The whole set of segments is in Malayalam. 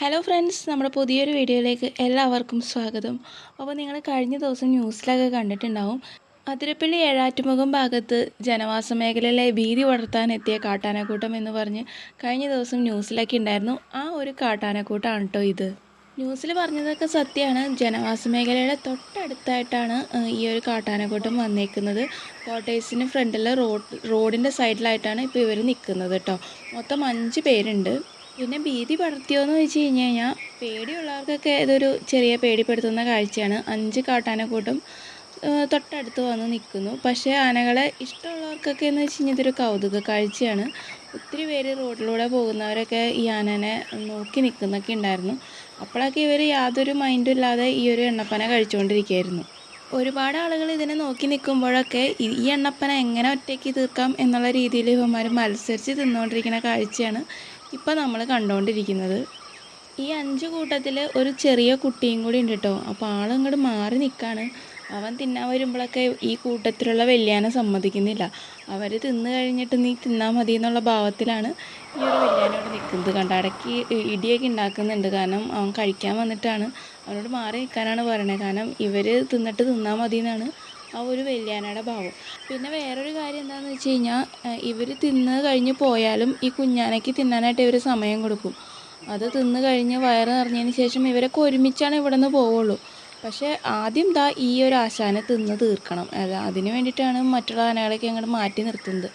ഹലോ ഫ്രണ്ട്സ് നമ്മുടെ പുതിയൊരു വീഡിയോയിലേക്ക് എല്ലാവർക്കും സ്വാഗതം. അപ്പോൾ നിങ്ങൾ കഴിഞ്ഞ ദിവസം ന്യൂസിലൊക്കെ കണ്ടിട്ടുണ്ടാവും. അതിരപ്പള്ളി ഏഴാറ്റുമുഖം ഭാഗത്ത് ജനവാസ മേഖലയിലെ ഭീതി വളർത്താനെത്തിയ കാട്ടാനക്കൂട്ടം എന്ന് പറഞ്ഞ് കഴിഞ്ഞ ദിവസം ന്യൂസിലൊക്കെ ഉണ്ടായിരുന്നു. ആ ഒരു കാട്ടാനക്കൂട്ടമാണ് കേട്ടോ ഇത്. ന്യൂസിൽ പറഞ്ഞതൊക്കെ സത്യമാണ്. ജനവാസ മേഖലയുടെ തൊട്ടടുത്തായിട്ടാണ് ഈ ഒരു കാട്ടാനക്കൂട്ടം വന്നേക്കുന്നത്. കോട്ടേഴ്സിന് ഫ്രണ്ടിലെ റോഡ് റോഡിന്റെ സൈഡിലായിട്ടാണ് ഇപ്പോൾ ഇവർ നിൽക്കുന്നത് കേട്ടോ. മൊത്തം അഞ്ച് പേരുണ്ട്. പിന്നെ ഭീതി പടർത്തിയോന്ന് വെച്ച് കഴിഞ്ഞ് കഴിഞ്ഞാൽ പേടിയുള്ളവർക്കൊക്കെ ഇതൊരു ചെറിയ പേടിപ്പെടുത്തുന്ന കാഴ്ചയാണ്. അഞ്ച് കാട്ടാനക്കൂട്ടം തൊട്ടടുത്ത് വന്ന് നിൽക്കുന്നു പക്ഷേ ആനകളെ ഇഷ്ടമുള്ളവർക്കൊക്കെ എന്ന് വെച്ച് കഴിഞ്ഞാൽ ഇതൊരു കൗതുക കാഴ്ചയാണ്. ഒത്തിരി പേര് റോഡിലൂടെ പോകുന്നവരൊക്കെ ഈ ആനനെ നോക്കി നിൽക്കുന്നൊക്കെ ഉണ്ടായിരുന്നു. അപ്പോഴൊക്കെ ഇവർ യാതൊരു മൈൻഡും ഇല്ലാതെ ഈ ഒരു എണ്ണപ്പന കഴിച്ചുകൊണ്ടിരിക്കുകയായിരുന്നു ഒരുപാട് ആളുകൾ ഇതിനെ നോക്കി നിൽക്കുമ്പോഴൊക്കെ ഈ എണ്ണപ്പന എങ്ങനെ ഒറ്റയ്ക്ക് തീർക്കാം എന്നുള്ള രീതിയിൽ ഇവന്മാർ മത്സരിച്ച് തിന്നുകൊണ്ടിരിക്കുന്ന കാഴ്ചയാണ്. ഇപ്പോൾ നമ്മൾ കണ്ടുകൊണ്ടിരിക്കുന്നത് ഈ അഞ്ച് കൂട്ടത്തിൽ ഒരു ചെറിയ കുട്ടിയും കൂടി ഉണ്ട് കേട്ടോ അപ്പോൾ ആളിങ്ങോട്ട് മാറി നിൽക്കുകയാണ് അവൻ തിന്നാൻ വരുമ്പോഴൊക്കെ ഈ കൂട്ടത്തിലുള്ള വെള്ളിയാനെ സമ്മതിക്കുന്നില്ല. അവർ തിന്ന് കഴിഞ്ഞിട്ട് നീ തിന്നാൽ മതി എന്നുള്ള ഭാവത്തിലാണ് ഈ ഒരു വെള്ളിയാനോട് നിൽക്കുന്നത് കണ്ട? ഇടയ്ക്ക് ഇടിയൊക്കെ ഉണ്ടാക്കുന്നുണ്ട് കാരണം അവൻ കഴിക്കാൻ വന്നിട്ടാണ്. അവനോട് മാറി നിൽക്കാനാണ് പറയണത് കാരണം ഇവർ തിന്നിട്ട് തിന്നാൽ മതി എന്നാണ് ആ ഒരു വല്യാനയുടെ ഭാവം. പിന്നെ വേറൊരു കാര്യം എന്താണെന്ന് വെച്ച് കഴിഞ്ഞാൽ ഇവർ തിന്ന് കഴിഞ്ഞ് പോയാലും ഈ കുഞ്ഞാനയ്ക്ക് തിന്നാനായിട്ട് ഇവർ സമയം കൊടുക്കും. അത് തിന്ന് കഴിഞ്ഞ് വയറ് നിറഞ്ഞതിന് ശേഷം ഇവരൊക്കെ ഒരുമിച്ചാണ് ഇവിടെ നിന്ന് പോവുള്ളൂ. പക്ഷേ ആദ്യം ദാ ഈ ഒരു ആശാനെ തിന്ന് തീർക്കണം. അത് അതിന് വേണ്ടിയിട്ടാണ് മറ്റുള്ള ആനകളൊക്കെ അങ്ങോട്ട് മാറ്റി നിർത്തുന്നത്.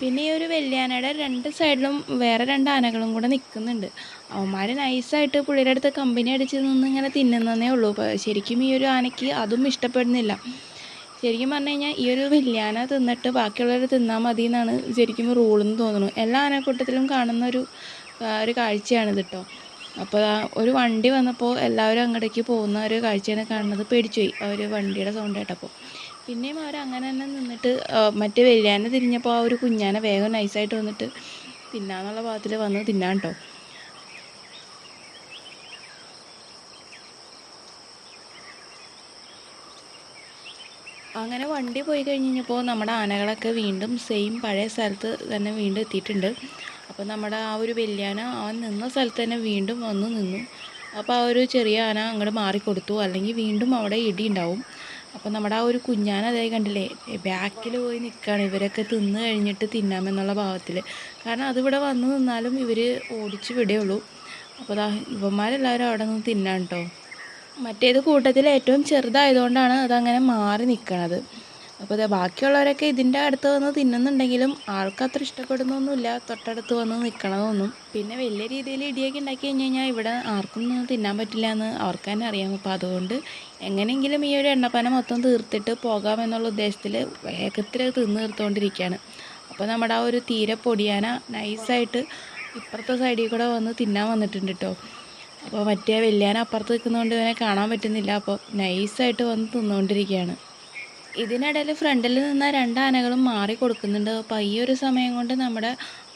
പിന്നെ ഈ ഒരു വെള്ളിയാനയുടെ രണ്ട് സൈഡിലും വേറെ രണ്ട് ആനകളും കൂടെ നിൽക്കുന്നുണ്ട് അവന്മാർ നൈസായിട്ട് പുള്ളിയുടെ അടുത്ത് കമ്പനി അടിച്ച് നിന്ന് ഇങ്ങനെ തിന്നുന്നതേ ഉള്ളൂ. ശരിക്കും ഈ ഒരു ആനയ്ക്ക് അതും ഇഷ്ടപ്പെടുന്നില്ല. ശരിക്കും പറഞ്ഞു കഴിഞ്ഞാൽ ഈ ഒരു വല്യാന തിന്നിട്ട് ബാക്കിയുള്ളവർ തിന്നാൽ മതി എന്നാണ് ശരിക്കും റൂളെന്ന് തോന്നുന്നു. എല്ലാ ആനക്കൂട്ടത്തിലും കാണുന്ന ഒരു ഒരു കാഴ്ചയാണിത് കേട്ടോ അപ്പോൾ ഒരു വണ്ടി വന്നപ്പോൾ എല്ലാവരും അങ്ങോട്ടേക്ക് പോകുന്ന ഒരു കാഴ്ചയാണ് കാണുന്നത്. പേടിച്ചുപോയി ഒരു വണ്ടിയുടെ സൗണ്ട് കേട്ടപ്പോൾ പിന്നെയും അവർ അങ്ങനെ തന്നെ നിന്നിട്ട് മറ്റേ വെള്ളിയാന തിരിഞ്ഞപ്പോൾ ആ ഒരു കുഞ്ഞാനെ വേഗം നൈസായിട്ട് വന്നിട്ട് തിന്നാന്നുള്ള ഭാഗത്തിൽ വന്ന് തിന്നാൻ കേട്ടോ അങ്ങനെ വണ്ടി പോയി കഴിഞ്ഞ് കഴിഞ്ഞപ്പോൾ നമ്മുടെ ആനകളൊക്കെ വീണ്ടും സെയിം പഴയ സ്ഥലത്ത് തന്നെ വീണ്ടും എത്തിയിട്ടുണ്ട്. അപ്പോൾ നമ്മുടെ ആ ഒരു വെള്ളിയാന അവൻ നിന്ന സ്ഥലത്ത് തന്നെ വീണ്ടും വന്ന് നിന്നു. അപ്പോൾ ആ ഒരു ചെറിയ ആന അങ്ങോട്ട് മാറിക്കൊടുത്തു അല്ലെങ്കിൽ വീണ്ടും അവിടെ ഇടി ഉണ്ടാവും. അപ്പോൾ നമ്മുടെ ആ ഒരു കുഞ്ഞാന അതേ കണ്ടില്ലേ ബാക്കിൽ പോയി നിൽക്കുകയാണ് ഇവരൊക്കെ തിന്ന് കഴിഞ്ഞിട്ട് തിന്നാമെന്നുള്ള ഭാവത്തിൽ കാരണം അതിവിടെ വന്ന് നിന്നാലും ഇവർ ഓടിച്ച് ഉള്ളൂ. അപ്പോൾ ഇവന്മാരെല്ലാവരും അവിടെ നിന്ന് തിന്നാൻ കേട്ടോ മറ്റേത് കൂട്ടത്തിൽ ഏറ്റവും ചെറുതായതുകൊണ്ടാണ് അതങ്ങനെ മാറി നിൽക്കണത് അപ്പോൾ ദേ ബാക്കിയുള്ളവരൊക്കെ ഇതിന്റെ അടുത്ത് വന്ന് തിന്നുന്നുണ്ടെങ്കിലും ആൾക്കത്ര ഇഷ്ടപ്പെടുന്നൊന്നുമില്ല. തൊട്ടടുത്ത് വന്ന് നിൽക്കണതൊന്നും പിന്നെ വലിയ രീതിയിൽ ഇടിയൊക്കെ ഉണ്ടാക്കി കഴിഞ്ഞ് കഴിഞ്ഞാൽ ഇവിടെ ആർക്കും തിന്നാൻ പറ്റില്ല എന്ന് അവർക്ക് തന്നെ അറിയാം. അപ്പോൾ അതുകൊണ്ട് എങ്ങനെയെങ്കിലും ഈ ഒരു എണ്ണപ്പന മൊത്തം തീർത്തിട്ട് പോകാമെന്നുള്ള ഉദ്ദേശത്തിൽ വേഗത്തിൽ തിന്ന് തീർത്തുകൊണ്ടിരിക്കുകയാണ് അപ്പോൾ നമ്മുടെ ആ ഒരു തീരെ പൊടിയാന നൈസായിട്ട് ഇപ്പുറത്തെ സൈഡിൽ കൂടെ വന്ന് തിന്നാൻ വന്നിട്ടുണ്ട് കേട്ടോ അപ്പോൾ മറ്റേ വെള്ളിയാന അപ്പുറത്ത് നിൽക്കുന്നതുകൊണ്ട് ഇവനെ കാണാൻ പറ്റുന്നില്ല. അപ്പോൾ നൈസായിട്ട് വന്ന് തിന്നുകൊണ്ടിരിക്കുകയാണ് ഇതിനിടയിൽ ഫ്രണ്ടിൽ നിന്ന രണ്ട് ആനകളും മാറി കൊടുക്കുന്നുണ്ട്. അപ്പോൾ ഈ ഒരു സമയം കൊണ്ട് നമ്മുടെ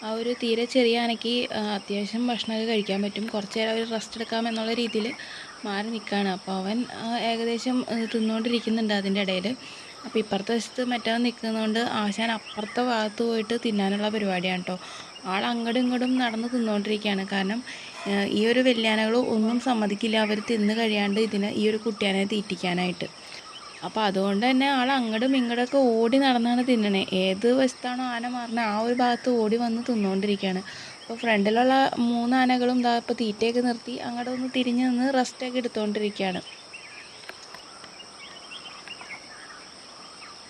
ആ ഒരു തീരെ ചെറിയ ആനയ്ക്ക് അത്യാവശ്യം ഭക്ഷണമൊക്കെ കഴിക്കാൻ പറ്റും. കുറച്ച് നേരം അവർ റെസ്റ്റ് എടുക്കാം എന്നുള്ള രീതിയിൽ മാറി നിൽക്കുകയാണ് അപ്പോൾ അവൻ ഏകദേശം തിന്നുകൊണ്ടിരിക്കുന്നുണ്ട് അതിന്റെ ഇടയിൽ അപ്പോൾ ഇപ്പുറത്തെ വശത്ത് മറ്റവൻ നിൽക്കുന്നതുകൊണ്ട് ആശാൻ അപ്പുറത്തെ ഭാഗത്ത് പോയിട്ട് തിന്നാനുള്ള പരിപാടിയാണ് കേട്ടോ ആൾ അങ്ങോട്ടും ഇങ്ങോട്ടും നടന്ന് തിന്നുകൊണ്ടിരിക്കുകയാണ് കാരണം ഈ ഒരു വെല്ലാനകൾ ഒന്നും സമ്മതിക്കില്ല. അവർ തിന്ന് കഴിയാണ്ട് ഇതിന് ഈ ഒരു കുട്ടിയാനെ തീറ്റിക്കാനായിട്ട്. അപ്പോൾ അതുകൊണ്ട് തന്നെ ആൾ അങ്ങോട്ടും ഇങ്ങോട്ടൊക്കെ ഓടി നടന്നാണ് തിന്നണേ. ഏത് വശത്താണോ ആന മാറണത് ആ ഒരു ഭാഗത്ത് ഓടി വന്ന് തിന്നുകൊണ്ടിരിക്കുകയാണ് അപ്പോൾ ഫ്രണ്ടിലുള്ള മൂന്നാനകളും ഇതാ ഇപ്പോൾ തീറ്റയൊക്കെ നിർത്തി അങ്ങോട്ട് ഒന്ന് തിരിഞ്ഞ് നിന്ന് റെസ്റ്റൊക്കെ എടുത്തുകൊണ്ടിരിക്കുകയാണ്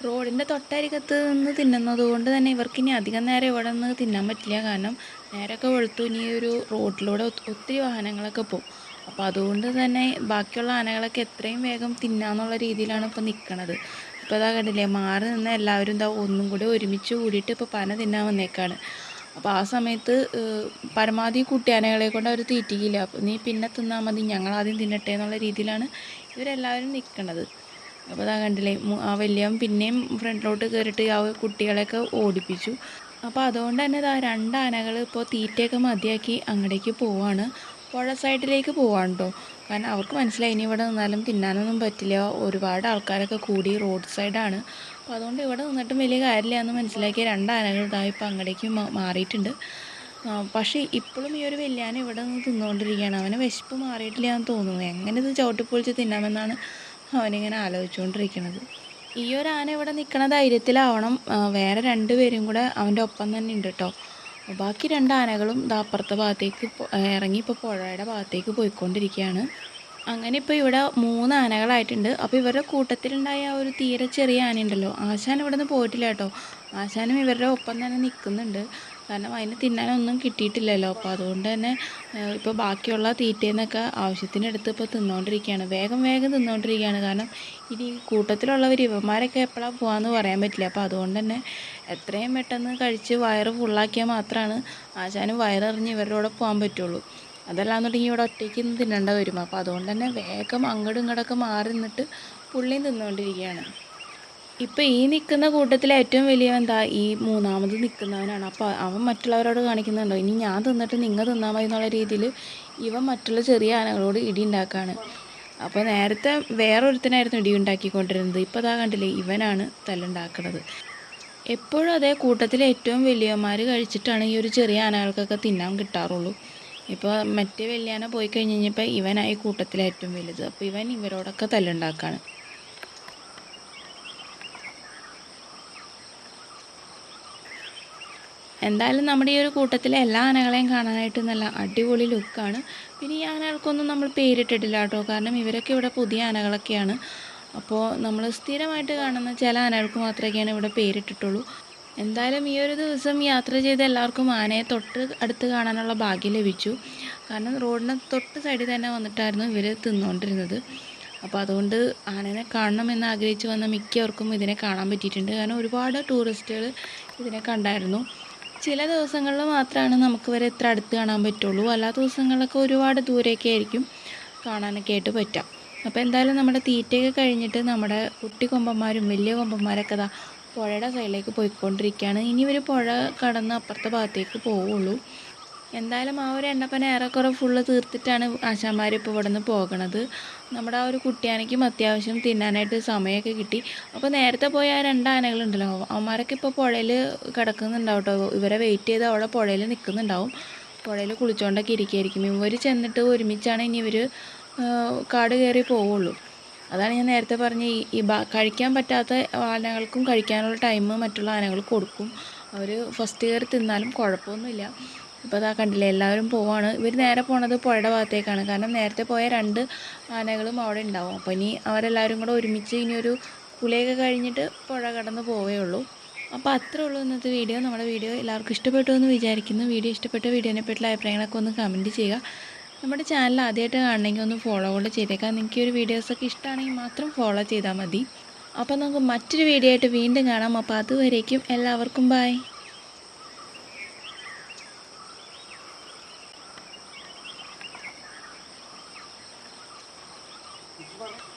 റോഡിന്റെ തൊട്ടരികത്ത് നിന്ന് തിന്നുന്നത് കൊണ്ട് തന്നെ ഇവർക്ക് ഇനി അധികം നേരം ഇവിടെ നിന്ന് തിന്നാൻ പറ്റില്ല. കാരണം നേരൊക്കെ വെളുത്തു ഇനി ഒരു റോഡിലൂടെ ഒത്തിരി വാഹനങ്ങളൊക്കെ പോകും. അപ്പോൾ അതുകൊണ്ട് തന്നെ ബാക്കിയുള്ള ആനകളൊക്കെ എത്രയും വേഗം തിന്നാന്നുള്ള രീതിയിലാണ് ഇപ്പോൾ നിൽക്കുന്നത് ഇപ്പോൾ ഇതാ കണ്ടില്ലേ മാറി നിന്ന് എല്ലാവരും എന്താ ഒന്നും കൂടി ഒരുമിച്ച് കൂടിയിട്ട് ഇപ്പോൾ പന തിന്നാൻ വന്നേക്കാണ്. അപ്പോൾ ആ സമയത്ത് പരമാവധി കുട്ടിയാനകളെ കൊണ്ട് അവർ തീറ്റിക്കില്ല. അപ്പോൾ നീ പിന്നെ തിന്നാൽ മതി ഞങ്ങൾ ആദ്യം തിന്നട്ടെ എന്നുള്ള രീതിയിലാണ് ഇവരെല്ലാവരും നിൽക്കുന്നത് അപ്പോൾ അതാ കണ്ടില്ലേ ആ വലിയവൻ പിന്നെയും ഫ്രണ്ടിലോട്ട് കയറിയിട്ട് ആ കുട്ടികളെയൊക്കെ ഓടിപ്പിച്ചു. അപ്പോൾ അതുകൊണ്ട് തന്നെ ഇതാ രണ്ട് ആനകൾ ഇപ്പോൾ തീറ്റയൊക്കെ മതിയാക്കി അങ്ങടേക്ക് പോവാണ്. പുഴ സൈഡിലേക്ക് പോവാണ് കേട്ടോ കാരണം അവർക്ക് മനസ്സിലായി ഇനി ഇവിടെ നിന്നാലും തിന്നാനൊന്നും പറ്റില്ല. ഒരുപാട് ആൾക്കാരൊക്കെ കൂടി റോഡ് സൈഡാണ് അപ്പോൾ അതുകൊണ്ട് ഇവിടെ നിന്നിട്ടും വലിയ കാര്യമില്ല എന്ന് മനസ്സിലാക്കിയ രണ്ട് ആനകൾ ഇപ്പോൾ അങ്ങടേക്ക് മാറിയിട്ടുണ്ട്. പക്ഷേ ഇപ്പോഴും ഈ ഒരു വെല്ലാനം ഇവിടെ നിന്ന് തിന്നുകൊണ്ടിരിക്കുകയാണ് അവന് വിശപ്പ് മാറിയിട്ടില്ല എന്ന് തോന്നുന്നു. എങ്ങനെ ഇത് ചവിട്ടിപ്പൊളിച്ച് തിന്നാമെന്നാണ് അവനിങ്ങനെ ആലോചിച്ചുകൊണ്ടിരിക്കുന്നത്. ഈ ഒരു ആന ഇവിടെ നിൽക്കുന്ന ധൈര്യത്തിലാവണം. വേറെ രണ്ടുപേരും കൂടെ അവന്റെ ഒപ്പം തന്നെ ഉണ്ട് കേട്ടോ ബാക്കി രണ്ട് ആനകളും ദാപ്പുറത്തെ ഭാഗത്തേക്ക് ഇറങ്ങി ഇപ്പോൾ പുഴയുടെ ഭാഗത്തേക്ക് പോയിക്കൊണ്ടിരിക്കുകയാണ് അങ്ങനെ ഇപ്പോൾ ഇവിടെ മൂന്ന് ആനകളായിട്ടുണ്ട്. അപ്പോൾ ഇവരുടെ കൂട്ടത്തിലുണ്ടായ ആ ഒരു തീരെ ചെറിയ ആനയുണ്ടല്ലോ. ആശാൻ ഇവിടെ നിന്ന് പോയിട്ടില്ല കേട്ടോ. ആശാനും ഇവരുടെ ഒപ്പം തന്നെ നിൽക്കുന്നുണ്ട്. കാരണം അതിന് തിന്നാനൊന്നും കിട്ടിയിട്ടില്ലല്ലോ. അപ്പോൾ അതുകൊണ്ട് തന്നെ ഇപ്പോൾ ബാക്കിയുള്ള തീറ്റയിൽ നിന്നൊക്കെ ആവശ്യത്തിനെടുത്ത് ഇപ്പോൾ തിന്നുകൊണ്ടിരിക്കുകയാണ് വേഗം വേഗം തിന്നുകൊണ്ടിരിക്കുകയാണ് കാരണം ഇനി കൂട്ടത്തിലുള്ളവർ ഇവന്മാരൊക്കെ എപ്പോഴാണ് പോകാമെന്ന് പറയാൻ പറ്റില്ല. അപ്പോൾ അതുകൊണ്ട് തന്നെ എത്രയും പെട്ടെന്ന് കഴിച്ച് വയറ് ഫുള്ളാക്കിയാൽ മാത്രമാണ് ആശാനും വയറിറിഞ്ഞ് ഇവരുടെ കൂടെ പോകാൻ പറ്റുള്ളൂ. അതല്ലാന്നുണ്ടെങ്കിൽ ഇവിടെ ഒറ്റയ്ക്ക് നിന്ന് തിന്നേണ്ട വരും. അപ്പോൾ അതുകൊണ്ട് തന്നെ വേഗം അങ്ങോട്ടും ഇങ്ങോട്ടൊക്കെ മാറി നിന്നിട്ട് പുള്ളിയും തിന്നുകൊണ്ടിരിക്കുകയാണ് ഇപ്പോൾ ഈ നിൽക്കുന്ന കൂട്ടത്തിൽ ഏറ്റവും വലിയ എന്താ ഈ മൂന്നാമത് നിൽക്കുന്നവനാണ് അപ്പോൾ അവൻ മറ്റുള്ളവരോട് കാണിക്കുന്നുണ്ടോ? ഇനി ഞാൻ തിന്നിട്ട് നിങ്ങൾ തിന്നാൽ മതി എന്നുള്ള രീതിയിൽ ഇവൻ മറ്റുള്ള ചെറിയ ആനകളോട് ഇടി ഉണ്ടാക്കുകയാണ് അപ്പോൾ നേരത്തെ വേറൊരുത്തനായിരുന്നു ഇടി ഉണ്ടാക്കിക്കൊണ്ടിരുന്നത്. ഇപ്പോൾ അതാ കണ്ടില്ലേ ഇവനാണ് തല്ലുണ്ടാക്കുന്നത് എപ്പോഴും അതേ കൂട്ടത്തിലെ ഏറ്റവും വലിയവന്മാർ കഴിച്ചിട്ടാണ് ഈ ഒരു ചെറിയ ആനകൾക്കൊക്കെ തിന്നാൻ കിട്ടാറുള്ളൂ. ഇപ്പോൾ മറ്റേ വലിയ ആന പോയി കഴിഞ്ഞ് കഴിഞ്ഞപ്പോൾ ഇവനായി കൂട്ടത്തിലെ ഏറ്റവും വലുത്. അപ്പോൾ ഇവൻ ഇവരോടൊക്കെ തല്ലുണ്ടാക്കാണ്. എന്തായാലും നമ്മുടെ ഈ ഒരു കൂട്ടത്തിലെ എല്ലാ ആനകളെയും കാണാനായിട്ട് നല്ല അടിപൊളി ലുക്കാണ്. പിന്നെ ഈ ആനകൾക്കൊന്നും നമ്മൾ പേരിട്ടിട്ടില്ല കേട്ടോ. കാരണം ഇവരൊക്കെ ഇവിടെ പുതിയ ആനകളൊക്കെയാണ്. അപ്പോൾ നമ്മൾ സ്ഥിരമായിട്ട് കാണുന്ന ചില ആനകൾക്ക് മാത്രമൊക്കെയാണ് ഇവിടെ പേരിട്ടിട്ടുള്ളൂ. എന്തായാലും ഈ ഒരു ദിവസം യാത്ര ചെയ്ത് എല്ലാവർക്കും ആനയെ തൊട്ട് അടുത്ത് കാണാനുള്ള ഭാഗ്യം ലഭിച്ചു. കാരണം റോഡിന് തൊട്ട് സൈഡിൽ തന്നെ വന്നിട്ടായിരുന്നു ഇവർ തിന്നുകൊണ്ടിരുന്നത് അപ്പോൾ അതുകൊണ്ട് ആനനെ കാണണമെന്ന് ആഗ്രഹിച്ച് വന്ന മിക്കവർക്കും ഇതിനെ കാണാൻ പറ്റിയിട്ടുണ്ട്. കാരണം ഒരുപാട് ടൂറിസ്റ്റുകൾ ഇതിനെ കണ്ടായിരുന്നു. ചില ദിവസങ്ങളിൽ മാത്രമാണ് നമുക്ക് വരെ ഇത്ര അടുത്ത് കാണാൻ പറ്റുള്ളൂ. അല്ലാ ദിവസങ്ങളിലൊക്കെ ഒരുപാട് ദൂരെയൊക്കെ ആയിരിക്കും കാണാനൊക്കെ ആയിട്ട് പറ്റുക. അപ്പോൾ എന്തായാലും നമ്മുടെ തീറ്റയൊക്കെ കഴിഞ്ഞിട്ട് നമ്മുടെ കുട്ടി കൊമ്പന്മാരും വലിയ കൊമ്പന്മാരൊക്കെ ഇതാ പുഴയുടെ സൈഡിലേക്ക് പോയിക്കൊണ്ടിരിക്കുകയാണ്. ഇനി ഇവർ പുഴ കടന്ന് അപ്പുറത്തെ ഭാഗത്തേക്ക് പോവുള്ളൂ. എന്തായാലും ആ ഒരു എണ്ണപ്പന ഏറെക്കുറെ ഫുള്ള് തീർത്തിട്ടാണ് ആശാന്മാർ ഇപ്പോൾ ഇവിടെ നിന്ന് പോകണത്. നമ്മുടെ ആ ഒരു കുട്ടിയാനയ്ക്കും അത്യാവശ്യം തിന്നാനായിട്ട് സമയമൊക്കെ കിട്ടി. അപ്പോൾ നേരത്തെ പോയ ആ രണ്ട് ആനകളുണ്ടല്ലോ അവന്മാരൊക്കെ ഇപ്പോൾ പുഴയിൽ കിടക്കുന്നുണ്ടാവും കേട്ടോ ഇവരെ വെയിറ്റ് ചെയ്ത് അവിടെ പുഴയിൽ നിൽക്കുന്നുണ്ടാവും പുഴയിൽ കുളിച്ചുകൊണ്ടൊക്കെ ഇരിക്കുകയായിരിക്കും ഇവർ ചെന്നിട്ട് ഒരുമിച്ചാണ് ഇനി ഇവർ കാട് കയറി പോവുള്ളൂ. അതാണ് ഞാൻ നേരത്തെ പറഞ്ഞ ഈ കഴിക്കാൻ പറ്റാത്ത ആനകൾക്കും കഴിക്കാനുള്ള ടൈം മറ്റുള്ള ആനകൾ കൊടുക്കും. അവർ ഫസ്റ്റ് കയറി തിന്നാലും കുഴപ്പമൊന്നുമില്ല. ഇപ്പോൾ അതാ കണ്ടില്ലേ എല്ലാവരും പോവാണ്. ഇവർ നേരെ പോണത് പുഴയുടെ ഭാഗത്തേക്കാണ്. കാരണം നേരത്തെ പോയ രണ്ട് ആനകളും അവിടെ ഉണ്ടാവും. അപ്പോൾ ഇനി അവരെല്ലാവരും കൂടെ ഒരുമിച്ച് ഇനി ഒരു കുളിയൊക്കെ കഴിഞ്ഞിട്ട് പുഴ കടന്ന് പോവേ ഉള്ളൂ. അപ്പോൾ അത്രേ ഉള്ളൂ ഇന്നത്തെ വീഡിയോ. നമ്മുടെ വീഡിയോ എല്ലാവർക്കും ഇഷ്ടപ്പെട്ടു എന്ന് വിചാരിക്കുന്നു. വീഡിയോ ഇഷ്ടപ്പെട്ട വീഡിയോനെ പറ്റിയുള്ള അഭിപ്രായങ്ങളൊക്കെ ഒന്ന് കമന്റ് ചെയ്യുക. നമ്മുടെ ചാനൽ ആദ്യമായിട്ട് കാണണമെങ്കിൽ ഒന്ന് ഫോളോ കൂടെ ചെയ്തേക്കാം നിങ്ങൾക്ക് ഒരു വീഡിയോസൊക്കെ ഇഷ്ടമാണെങ്കിൽ മാത്രം ഫോളോ ചെയ്താൽ മതി. അപ്പോൾ നമുക്ക് മറ്റൊരു വീഡിയോ ആയിട്ട് വീണ്ടും കാണാം. അപ്പോൾ അതുവരേക്കും എല്ലാവർക്കും ബൈ. ഇത് പറ